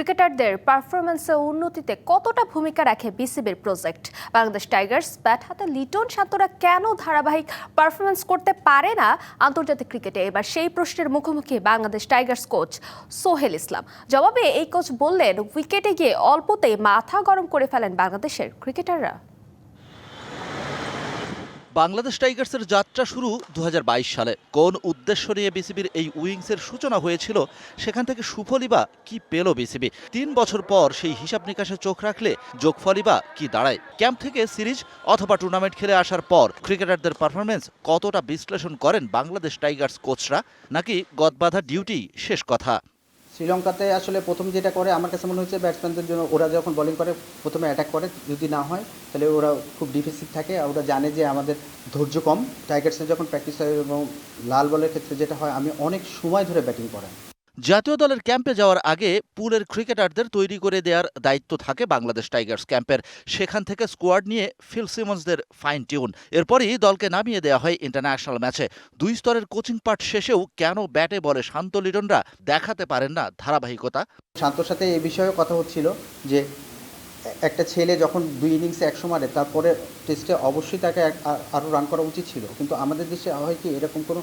ক্রিকেটারদের পারফরমেন্সে উন্নতিতে কতটা ভূমিকা রাখে বিসিবির প্রজেক্ট বাংলাদেশ টাইগার্স ব্যাট হাতে লিটন শান্তরা কেন ধারাবাহিক পারফরমেন্স করতে পারে না আন্তর্জাতিক ক্রিকেটে? এবার সেই প্রশ্নের মুখোমুখি বাংলাদেশ টাইগার্স কোচ সোহেল ইসলাম। জবাবে এই কোচ বললেন উইকেটে গিয়ে অল্পতেই মাথা গরম করে ফেলেন বাংলাদেশের ক্রিকেটাররা বাংলাদেশ টাইগার্সের যাত্রা শুরু দু হাজার বাইশ সালে। কোন উদ্দেশ্য নিয়ে বিসিবির এই উইংসের সূচনা হয়েছিল, সেখান থেকে সুফলই বা কি পেল বিসিবি? তিন বছর পর সেই হিসাব নিকাশে চোখ রাখলে যোগফলই বা কি দাঁড়ায়? ক্যাম্প থেকে সিরিজ অথবা টুর্নামেন্ট খেলে আসার পর ক্রিকেটারদের পারফরমেন্স কতটা বিশ্লেষণ করেন বাংলাদেশ টাইগার্স কোচরা? নাকি গদবাধা ডিউটি শেষ কথা? শ্রীলঙ্কাতে আসলে প্রথম যেটা করে, আমার কাছে মনে হচ্ছে ব্যাটসম্যানদের জন্য ওরা যখন বলিং করে, প্রথমে অ্যাটাক করে। যদি না হয়, তাহলে ওরা খুব ডিফেন্সিভ থাকে। ওরা জানে যে আমাদের ধৈর্য কম। টাইগার্সের যখন প্র্যাকটিস হয় এবং লাল বলের ক্ষেত্রে যেটা হয়, আমি অনেক সময় ধরে ব্যাটিং করাই জাতীয় দলের ক্যাম্পে যাওয়ার আগে পুলের ক্রিকেটারদের তৈরি করে দেওয়ার দায়িত্ব থাকে বাংলাদেশ টাইগার্স ক্যাম্পের। সেখান থেকে স্কোয়াড নিয়ে ফিল সিমন্সদের ফাইন টিউন। এরপরই দলকে নামিয়ে দেওয়া হয় ইন্টারন্যাশনাল ম্যাচে। দুই স্তরের কোচিং পার্ট শেষেও কেন ব্যাটে বলে শান্ত লিটনরা দেখাতে পারেন না ধারাবাহিকতা। শান্তর সাথে এই বিষয়েও কথা হচ্ছিল যে, একটা ছেলে যখন দুই ইনিংসে একশো মারে, তারপরে টেস্টে অবশ্যই তাকে আরও রান করা উচিত ছিল। কিন্তু আমাদের দেশে হয় কি, এরকম কোনো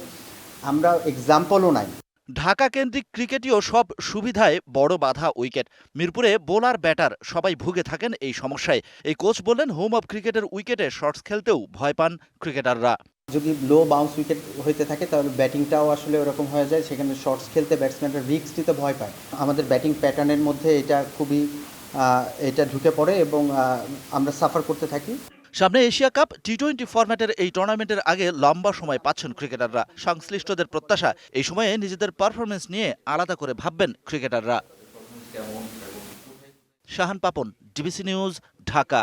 আমরা এক্সাম্পলও নাই। ঢাকা কেন্দ্রিক ক্রিকেটীয় সব সুবিধায় বড় বাধা উইকেট। মিরপুরে বোলার, ব্যাটার সবাই ভুগে থাকেন এই সমস্যায়। এই কোচ বললেন, হোম অফ ক্রিকেটের উইকেটে শর্টস খেলতেও ভয় পান ক্রিকেটাররা। যদি লো বাউন্স উইকেট হইতে থাকে, তাহলে ব্যাটিংটাও আসলে ওরকম হয়ে যায়। সেখানে শর্টস খেলতে ব্যাটসম্যানরা রিস্ক নিতে ভয় পায়। আমাদের ব্যাটিং প্যাটার্নের মধ্যে এটা খুবই এটা ঢুকে পড়ে এবং আমরা সাফার করতে থাকি। সামনে এশিয়া কাপ টি টোয়েন্টি ফরম্যাটের এই টুর্নামেন্টের আগে লম্বা সময় পাচ্ছেন ক্রিকেটাররা সংশ্লিষ্টদের প্রত্যাশা, এই সময়ে নিজেদের পারফরমেন্স নিয়ে আলাদা করে ভাববেন ক্রিকেটাররা শাহান পাপন ডিবিসি নিউজ ঢাকা।